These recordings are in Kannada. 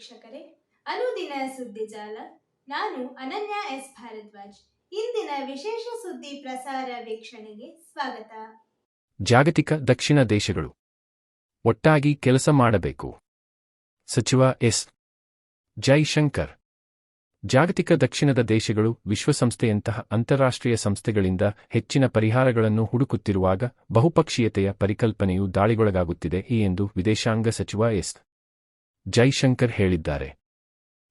ವೀಕ್ಷಕರೇ, ಅನುದಿನ ಸುದ್ದಿ ಜಾಲ. ನಾನು ಅನನ್ಯ ಎಸ್. ಭಾರದ್ವಾಜ್. ಇಂದಿನ ವಿಶೇಷ ಸುದ್ದಿ ಪ್ರಸಾರ ವೀಕ್ಷಣೆಗೆ ಸ್ವಾಗತ. ಜಾಗತಿಕ ದಕ್ಷಿಣ ದೇಶಗಳು. ಒಟ್ಟಾಗಿ ಕೆಲಸ ಮಾಡಬೇಕು. ಸಚಿವ ಎಸ್. ಜೈಶಂಕರ್. ಜಾಗತಿಕ ದಕ್ಷಿಣದ ದೇಶಗಳು ವಿಶ್ವಸಂಸ್ಥೆಯಂತಹ ಅಂತಾರಾಷ್ಟ್ರೀಯ ಸಂಸ್ಥೆಗಳಿಂದ ಹೆಚ್ಚಿನ ಪರಿಹಾರಗಳನ್ನು ಹುಡುಕುತ್ತಿರುವಾಗ ಬಹುಪಕ್ಷೀಯತೆಯ ಪರಿಕಲ್ಪನೆಯು ದಾಳಿಗೊಳಗಾಗುತ್ತಿದೆ ಎಂದು ವಿದೇಶಾಂಗ ಸಚಿವ ಎಸ್. ಜೈಶಂಕರ್ ಹೇಳಿದ್ದಾರೆ.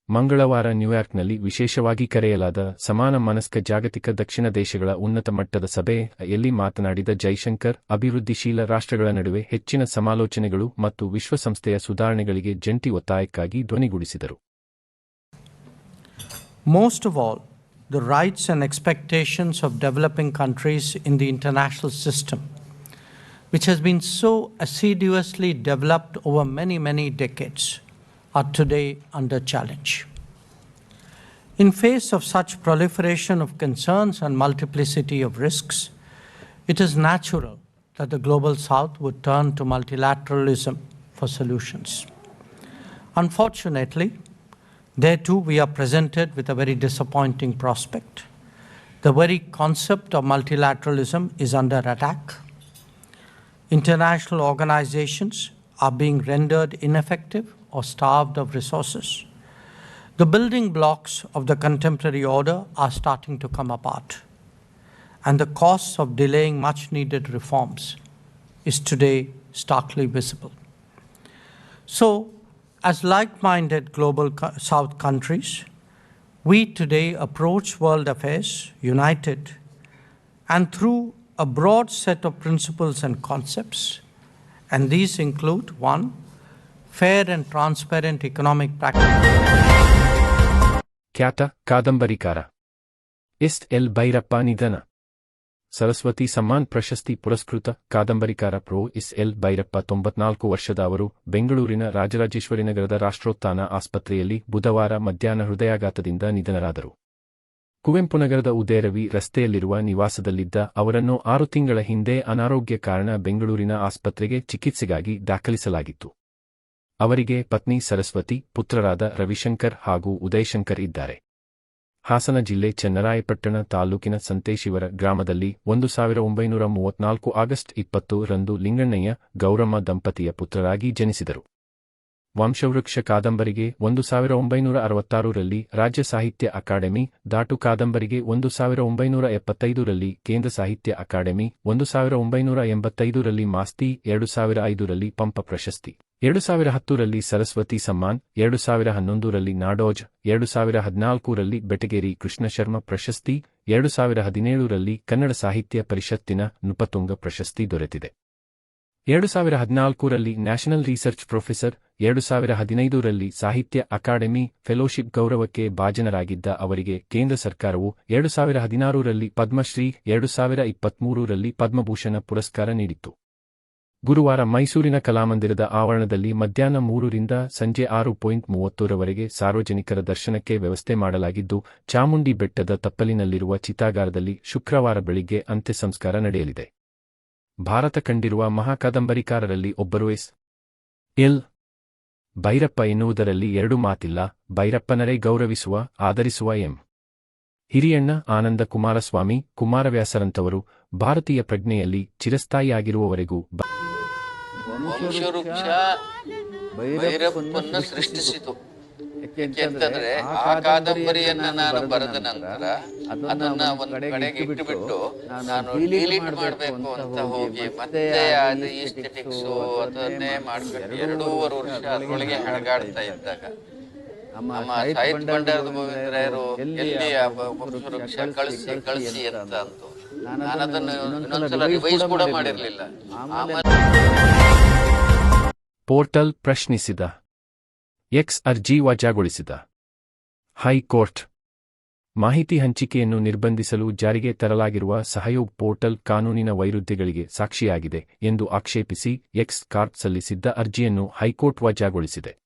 ಮಂಗಳವಾರ ನ್ಯೂಯಾರ್ಕ್ನಲ್ಲಿ ವಿಶೇಷವಾಗಿ ಕರೆಯಲಾದ ಸಮಾನ ಮನಸ್ಕ ಜಾಗತಿಕ ದಕ್ಷಿಣ ದೇಶಗಳ ಉನ್ನತ ಮಟ್ಟದ ಸಭೆಯಲ್ಲಿ ಮಾತನಾಡಿದ ಜೈಶಂಕರ್ ಅಭಿವೃದ್ಧಿಶೀಲ ರಾಷ್ಟ್ರಗಳ ನಡುವೆ ಹೆಚ್ಚಿನ ಸಮಾಲೋಚನೆಗಳು ಮತ್ತು ವಿಶ್ವಸಂಸ್ಥೆಯ ಸುಧಾರಣೆಗಳಿಗೆ ಜಂಟಿ ಒತ್ತಾಯಕ್ಕಾಗಿ ಧ್ವನಿಗೂಡಿಸಿದರು. Most of all, the rights and expectations of developing countries in the international system, which has been so assiduously developed over many, many decades, are today under challenge. In face of such proliferation of concerns and multiplicity of risks, it is natural that the global south would turn to multilateralism for solutions. Unfortunately, there too we are presented with a very disappointing prospect. The very concept of multilateralism is under attack. International organizations are being rendered ineffective or starved of resources. The building blocks of the contemporary order are starting to come apart. And the costs of delaying much needed reforms is today starkly visible. So, as like minded global South countries, we today approach world affairs united and through a broad set of principles and concepts. And these include one, fair and transparent economic practice. ಖ್ಯಾತ ಕಾದಂಬರಿಕಾರ. ಇಸ್ಟ್ ಎಲ್ ಭೈರಪ್ಪ ನಿಧನ. ಸರಸ್ವತಿ ಸಮ್ಮಾನ್ ಪ್ರಶಸ್ತಿ ಪುರಸ್ಕೃತ ಕಾದಂಬರಿಕಾರ ಪ್ರೊ ಇಸ್ ಎಲ್ ಭೈರಪ್ಪ ತೊಂಬತ್ನಾಲ್ಕು ವರ್ಷದ ಅವರು ಬೆಂಗಳೂರಿನ ರಾಜರಾಜೇಶ್ವರಿ ನಗರದ ರಾಷ್ಟ್ರೋತ್ಥಾನ ಆಸ್ಪತ್ರೆಯಲ್ಲಿ ಬುಧವಾರ ಮಧ್ಯಾಹ್ನ ಹೃದಯಾಘಾತದಿಂದ ನಿಧನರಾದರು. ಕುವೆಂಪುನಗರದ ಉದಯರವಿ ರಸ್ತೆಯಲ್ಲಿರುವ ನಿವಾಸದಲ್ಲಿದ್ದ ಅವರನ್ನು ಆರು ತಿಂಗಳ ಹಿಂದೆ ಅನಾರೋಗ್ಯ ಕಾರಣ ಬೆಂಗಳೂರಿನ ಆಸ್ಪತ್ರೆಗೆ ಚಿಕಿತ್ಸೆಗಾಗಿ ದಾಖಲಿಸಲಾಗಿತ್ತು. ಅವರಿಗೆ ಪತ್ನಿ ಸರಸ್ವತಿ, ಪುತ್ರರಾದ ರವಿಶಂಕರ್ ಹಾಗೂ ಉದಯಶಂಕರ್ ಇದ್ದಾರೆ. ಹಾಸನ ಜಿಲ್ಲೆ ಚೆನ್ನರಾಯಪಟ್ಟಣ ತಾಲೂಕಿನ ಸಂತೇಶಿವರ ಗ್ರಾಮದಲ್ಲಿ ಒಂದು ಸಾವಿರ ಒಂಬೈನೂರ ಮೂವತ್ನಾಲ್ಕು ಆಗಸ್ಟ್ ಇಪ್ಪತ್ತು ರಂದು ಲಿಂಗಣ್ಣಯ್ಯ ಗೌರಮ್ಮ ದಂಪತಿಯ ಪುತ್ರರಾಗಿ ಜನಿಸಿದರು. ವಂಶವೃಕ್ಷ ಕಾದಂಬರಿಗೆ ಒಂದು ಸಾವಿರ ಒಂಬೈನೂರ ಅರವತ್ತಾರರಲ್ಲಿ ರಾಜ್ಯ ಸಾಹಿತ್ಯ ಅಕಾಡೆಮಿ, ದಾಟು ಕಾದಂಬರಿಗೆ ಒಂದು ಸಾವಿರ ಒಂಬೈನೂರ ಎಪ್ಪತ್ತೈದರಲ್ಲಿ ಕೇಂದ್ರ ಸಾಹಿತ್ಯ ಅಕಾಡೆಮಿ, ಒಂದು ಸಾವಿರ ಒಂಬೈನೂರ ಎಂಬತ್ತೈದರಲ್ಲಿ ಮಾಸ್ತಿ, ಎರಡು ಸಾವಿರ ಐದರಲ್ಲಿ ಪಂಪ ಪ್ರಶಸ್ತಿ. ಎರಡು ಸಾವಿರ ಹತ್ತರಲ್ಲಿ ಸರಸ್ವತಿ ಸಮ್ಮಾನ್ ಎರಡು ಸಾವಿರ ಹನ್ನೊಂದರಲ್ಲಿ ನಾಡೋಜ್ ಎರಡು ಸಾವಿರ ಹದಿನಾಲ್ಕರಲ್ಲಿ ಬೆಟಗೇರಿ ಕೃಷ್ಣಶರ್ಮ ಪ್ರಶಸ್ತಿ ಎರಡು ಸಾವಿರ ಹದಿನೇಳರಲ್ಲಿ ಕನ್ನಡ ಸಾಹಿತ್ಯ ಪರಿಷತ್ತಿನ ನುಪತುಂಗ ಪ್ರಶಸ್ತಿ ದೊರೆತಿದೆ. ಎರಡು ಸಾವಿರ ಹದಿನಾಲ್ಕರಲ್ಲಿ ನ್ಯಾಷನಲ್ ರಿಸರ್ಚ್ ಪ್ರೊಫೆಸರ್ ಎರಡು ಸಾವಿರ ಹದಿನೈದರಲ್ಲಿ ಸಾಹಿತ್ಯ ಅಕಾಡೆಮಿ ಫೆಲೋಶಿಪ್ ಗೌರವಕ್ಕೆ ಭಾಜನರಾಗಿದ್ದ ಅವರಿಗೆ ಕೇಂದ್ರ ಸರ್ಕಾರವು ಎರಡು ಸಾವಿರ ಹದಿನಾರರಲ್ಲಿ ಪದ್ಮಶ್ರೀ ಎರಡು ಸಾವಿರ ಇಪ್ಪತ್ಮೂರರಲ್ಲಿ ಪದ್ಮಭೂಷಣ ಪುರಸ್ಕಾರ ನೀಡಿತ್ತು. ಗುರುವಾರ ಮೈಸೂರಿನ ಕಲಾಮಂದಿರದ ಆವರಣದಲ್ಲಿ ಮಧ್ಯಾಹ್ನ ಮೂರರಿಂದ ಸಂಜೆ ಆರು ಪಾಯಿಂಟ್ ಮೂವತ್ತರವರೆಗೆ ಸಾರ್ವಜನಿಕರ ದರ್ಶನಕ್ಕೆ ವ್ಯವಸ್ಥೆ ಮಾಡಲಾಗಿದ್ದು, ಚಾಮುಂಡಿ ಬೆಟ್ಟದ ತಪ್ಪಲಿನಲ್ಲಿರುವ ಚಿತಾಗಾರದಲ್ಲಿ ಶುಕ್ರವಾರ ಬೆಳಿಗ್ಗೆ ಅಂತ್ಯ ಸಂಸ್ಕಾರ ನಡೆಯಲಿದೆ. ಭಾರತ ಕಂಡಿರುವ ಮಹಾಕಾದಂಬರಿಕಾರರಲ್ಲಿ ಒಬ್ಬರು ಎಸ್. ಎಲ್. ಭೈರಪ್ಪ ಎನ್ನುವುದರಲ್ಲಿ ಎರಡು ಮಾತಿಲ್ಲ, ಭೈರಪ್ಪನರೇ ಗೌರವಿಸುವ ಆದರಿಸುವ ಎಂ. ಹಿರಿಯಣ್ಣ ಆನಂದ ಕುಮಾರಸ್ವಾಮಿ ಕುಮಾರವ್ಯಾಸರಂತವರು ಭಾರತೀಯ ಪ್ರಜ್ಞೆಯಲ್ಲಿ ಚಿರಸ್ಥಾಯಿಯಾಗಿರುವವರೆಗೂ ವಂಶವೃಕ್ಷ ಭೈರಪ್ಪನ್ನ ಸೃಷ್ಟಿಸಿತು. ಯಾಕೆಂತಂದ್ರೆ ಆ ಕಾದಂಬರಿಯನ್ನ ನಾನು ಬರೆದ ನಂತರ ಅದನ್ನ ಒಂದು ಕಡೆಗೆ ಇಟ್ಟುಬಿಟ್ಟು ನಾನು ಡಿಲೀಟ್ ಮಾಡ್ಬೇಕು ಅಂತ ಹೋಗಿ ಮತ್ತೆ ಅದು ಈಸ್ಟೆಟಿಕ್ಸ್ ಅದನ್ನೇ ಮಾಡ್ಬೇಕು ಎರಡೂವರೆ ವರ್ಷ ಅದರೊಳಗೆ ಹಣಗಾಡ್ತಾ ಇದ್ದಾಗ. ನಮ್ಮ ಸಾಹಿತ್ಯ ಭಂಡಾರದ ಗೋವಿಂದರಾಯರು ಎಲ್ಲಿ ವೃಕ್ಷ ಕಳಿಸಿ ಕಳಿಸಿ ಅಂತ ಅಂತು. ನಾನು ಅದನ್ನು ಇನ್ನೊಂದ್ಸಲ ರಿವೈಸ್ ಕೂಡ ಮಾಡಿರ್ಲಿಲ್ಲ. ಆಮೇಲೆ ಪೋರ್ಟಲ್ ಪ್ರಶ್ನಿಸಿದ. ಎಕ್ಸ್ ಅರ್ಜಿ ವಜಾಗೊಳಿಸಿದ. ಹೈಕೋರ್ಟ್. ಮಾಹಿತಿ ಹಂಚಿಕೆಯನ್ನು ನಿರ್ಬಂಧಿಸಲು ಜಾರಿಗೆ ತರಲಾಗಿರುವ ಸಹಯೋಗ್ ಪೋರ್ಟಲ್ ಕಾನೂನಿನ ವೈರುಧ್ಯಗಳಿಗೆ ಸಾಕ್ಷಿಯಾಗಿದೆ ಎಂದು ಆಕ್ಷೇಪಿಸಿ ಎಕ್ಸ್ ಕಾರ್ಟ್ ಸಲ್ಲಿಸಿದ್ದ ಅರ್ಜಿಯನ್ನು ಹೈಕೋರ್ಟ್ ವಜಾಗೊಳಿಸಿದೆ.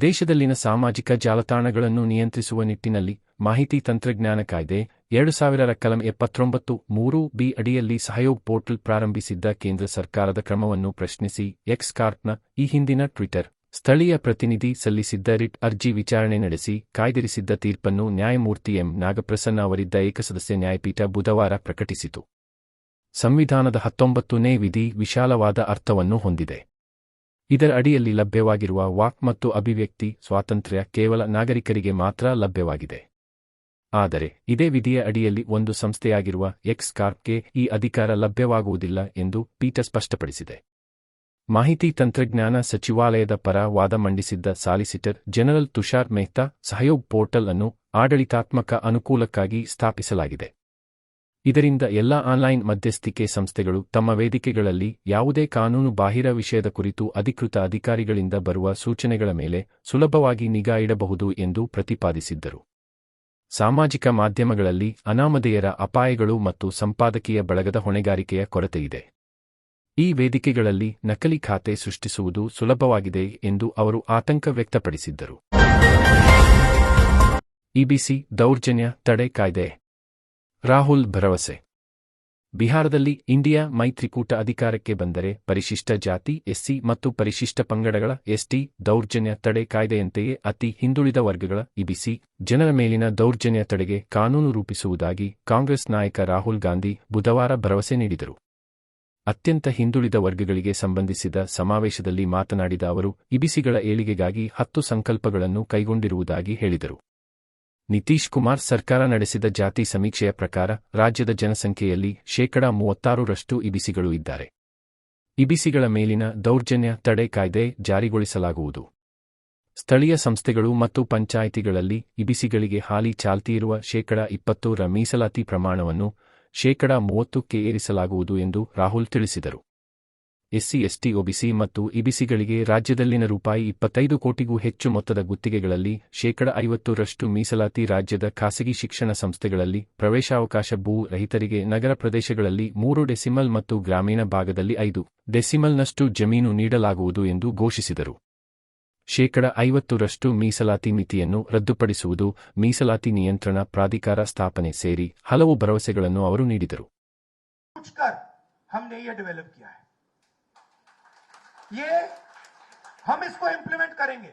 ದೇಶದಲ್ಲಿನ ಸಾಮಾಜಿಕ ಜಾಲತಾಣಗಳನ್ನು ನಿಯಂತ್ರಿಸುವ ನಿಟ್ಟಿನಲ್ಲಿ ಮಾಹಿತಿ ತಂತ್ರಜ್ಞಾನ ಕಾಯ್ದೆ ಎರಡು ಸಾವಿರರ ಕಲಂ ಎಪ್ಪತ್ತೊಂಬತ್ತು ಮೂರು ಬಿ ಅಡಿಯಲ್ಲಿ ಸಹಯೋಗ್ ಪೋರ್ಟಲ್ ಪ್ರಾರಂಭಿಸಿದ್ದ ಕೇಂದ್ರ ಸರ್ಕಾರದ ಕ್ರಮವನ್ನು ಪ್ರಶ್ನಿಸಿ ಎಕ್ಸ್ ಕಾರ್ಟ್ನ ಈ ಹಿಂದಿನ ಟ್ವಿಟರ್. ಸ್ಥಳೀಯ ಪ್ರತಿನಿಧಿ ಸಲ್ಲಿಸಿದ್ದ ರಿಟ್ ಅರ್ಜಿ ವಿಚಾರಣೆ ನಡೆಸಿ ಕಾಯ್ದಿರಿಸಿದ್ದ ತೀರ್ಪನ್ನು ನ್ಯಾಯಮೂರ್ತಿ ಎಂ. ನಾಗಪ್ರಸನ್ನ ಅವರಿದ್ದ ಏಕಸದಸ್ಯ ನ್ಯಾಯಪೀಠ ಬುಧವಾರ ಪ್ರಕಟಿಸಿತು. ಸಂವಿಧಾನದ ಹತ್ತೊಂಬತ್ತನೇ ವಿಧಿ ವಿಶಾಲವಾದ ಅರ್ಥವನ್ನು ಹೊಂದಿದೆ. ಇದರ ಅಡಿಯಲ್ಲಿ ಲಭ್ಯವಾಗಿರುವ ವಾಕ್ ಮತ್ತು ಅಭಿವ್ಯಕ್ತಿ ಸ್ವಾತಂತ್ರ್ಯ ಕೇವಲ ನಾಗರಿಕರಿಗೆ ಮಾತ್ರ ಲಭ್ಯವಾಗಿದೆ. ಆದರೆ ಇದೇ ವಿಧಿಯ ಅಡಿಯಲ್ಲಿ ಒಂದು ಸಂಸ್ಥೆಯಾಗಿರುವ ಎಕ್ಸ್ ಕಾರ್ಪ್ಗೆ ಈ ಅಧಿಕಾರ ಲಭ್ಯವಾಗುವುದಿಲ್ಲ ಎಂದು ಪೀಠ ಸ್ಪಷ್ಟಪಡಿಸಿದೆ. ಮಾಹಿತಿ ತಂತ್ರಜ್ಞಾನ ಸಚಿವಾಲಯದ ಪರ ವಾದ ಮಂಡಿಸಿದ್ದ solicitor general Tushar Mehta Sahyog portal ಅನ್ನು ಆಡಳಿತಾತ್ಮಕ ಅನುಕೂಲಕ್ಕಾಗಿ ಸ್ಥಾಪಿಸಲಾಗಿದೆ. ಇದರಿಂದ ಎಲ್ಲಾ ಆನ್ಲೈನ್ ಮಧ್ಯಸ್ಥಿಕೆ ಸಂಸ್ಥೆಗಳು ತಮ್ಮ ವೇದಿಕೆಗಳಲ್ಲಿ ಯಾವುದೇ ಕಾನೂನು ಬಾಹಿರ ವಿಷಯದ ಕುರಿತು ಅಧಿಕೃತ ಅಧಿಕಾರಿಗಳಿಂದ ಬರುವ ಸೂಚನೆಗಳ ಮೇಲೆ ಸುಲಭವಾಗಿ ನಿಗಾ ಇಡಬಹುದು ಎಂದು ಪ್ರತಿಪಾದಿಸಿದ್ದರು. ಸಾಮಾಜಿಕ ಮಾಧ್ಯಮಗಳಲ್ಲಿ ಅನಾಮಧೇಯರ ಅಪಾಯಗಳು ಮತ್ತು ಸಂಪಾದಕೀಯ ಬಳಗದ ಹೊಣೆಗಾರಿಕೆಯ ಕೊರತೆಯಿದೆ. ಈ ವೇದಿಕೆಗಳಲ್ಲಿ ನಕಲಿ ಖಾತೆ ಸೃಷ್ಟಿಸುವುದು ಸುಲಭವಾಗಿದೆ ಎಂದು ಅವರು ಆತಂಕ ವ್ಯಕ್ತಪಡಿಸಿದ್ದರು. ಇಬಿಸಿ ದೌರ್ಜನ್ಯ ತಡೆ ಕಾಯ್ದೆ. ರಾಹುಲ್ ಭರವಸೆ. ಬಿಹಾರದಲ್ಲಿ ಇಂಡಿಯಾ ಮೈತ್ರಿಕೂಟ ಅಧಿಕಾರಕ್ಕೆ ಬಂದರೆ ಪರಿಶಿಷ್ಟ ಜಾತಿ, ಎಸ್ಸಿ ಮತ್ತು ಪರಿಶಿಷ್ಟ ಪಂಗಡಗಳ ಎಸ್ಟಿ ದೌರ್ಜನ್ಯ ತಡೆ ಕಾಯ್ದೆಯಂತೆಯೇ ಅತಿ ಹಿಂದುಳಿದ ವರ್ಗಗಳ ಇಬಿಸಿ, ಜನರ ಮೇಲಿನ ದೌರ್ಜನ್ಯ ತಡೆಗೆ ಕಾನೂನು ರೂಪಿಸುವುದಾಗಿ ಕಾಂಗ್ರೆಸ್ ನಾಯಕ ರಾಹುಲ್ ಗಾಂಧಿ ಬುಧವಾರ ಭರವಸೆ ನೀಡಿದರು. ಅತ್ಯಂತ ಹಿಂದುಳಿದ ವರ್ಗಗಳಿಗೆ ಸಂಬಂಧಿಸಿದ ಸಮಾವೇಶದಲ್ಲಿ ಮಾತನಾಡಿದ ಅವರು, ಇಬಿಸಿಗಳ ಏಳಿಗೆಗಾಗಿ ಹತ್ತು ಸಂಕಲ್ಪಗಳನ್ನು ಕೈಗೊಂಡಿರುವುದಾಗಿ ಹೇಳಿದರು. ನಿತೀಶ್ ಕುಮಾರ್ ಸರ್ಕಾರ ನಡೆಸಿದ ಜಾತಿ ಸಮೀಕ್ಷೆಯ ಪ್ರಕಾರ ರಾಜ್ಯದ ಜನಸಂಖ್ಯೆಯಲ್ಲಿ ಶೇಕಡಾ ಮೂವತ್ತಾರರಷ್ಟು ಇಬಿಸಿಗಳು ಇದ್ದಾರೆ. ಇಬಿಸಿಗಳ ಮೇಲಿನ ದೌರ್ಜನ್ಯ ತಡೆ ಕಾಯ್ದೆ ಜಾರಿಗೊಳಿಸಲಾಗುವುದು. ಸ್ಥಳೀಯ ಸಂಸ್ಥೆಗಳು ಮತ್ತು ಪಂಚಾಯಿತಿಗಳಲ್ಲಿ ಇಬಿಸಿಗಳಿಗೆ ಹಾಲಿ ಚಾಲ್ತಿಯಿರುವ ಶೇಕಡಾ ಇಪ್ಪತ್ತೂರ ಮೀಸಲಾತಿ ಪ್ರಮಾಣವನ್ನು ಶೇಕಡಾ ಮೂವತ್ತಕ್ಕೆ ಏರಿಸಲಾಗುವುದು ಎಂದು ರಾಹುಲ್ ತಿಳಿಸಿದರು. ಎಸ್ಸಿ, ಎಸ್ಟಿ, ಒಬಿಸಿ ಮತ್ತು ಇಬಿಸಿಗಳಿಗೆ ರಾಜ್ಯದಲ್ಲಿನ ರೂಪಾಯಿ ಇಪ್ಪತ್ತೈದು ಕೋಟಿಗೂ ಹೆಚ್ಚು ಮೊತ್ತದ ಗುತ್ತಿಗೆಗಳಲ್ಲಿ ಶೇಕಡ ಐವತ್ತರಷ್ಟು ಮೀಸಲಾತಿ ರಾಜ್ಯದ ಖಾಸಗಿ ಶಿಕ್ಷಣ ಸಂಸ್ಥೆಗಳಲ್ಲಿ ಪ್ರವೇಶಾವಕಾಶ ಭೂ ರಹಿತರಿಗೆ ನಗರ ಪ್ರದೇಶಗಳಲ್ಲಿ ಮೂರು ಡೆಸಿಮಲ್ ಮತ್ತು ಗ್ರಾಮೀಣ ಭಾಗದಲ್ಲಿ ಐದು ಡೆಸಿಮಲ್ನಷ್ಟು ಜಮೀನು ನೀಡಲಾಗುವುದು ಎಂದು ಘೋಷಿಸಿದರು. ಶೇಕಡ ಐವತ್ತರಷ್ಟು ಮೀಸಲಾತಿ ಮಿತಿಯನ್ನು ರದ್ದುಪಡಿಸುವುದು, ಮೀಸಲಾತಿ ನಿಯಂತ್ರಣ ಪ್ರಾಧಿಕಾರ ಸ್ಥಾಪನೆ ಸೇರಿ ಹಲವು ಭರವಸೆಗಳನ್ನು ಅವರು ನೀಡಿದರು. ये हम इसको इंप्लीमेंट करेंगे।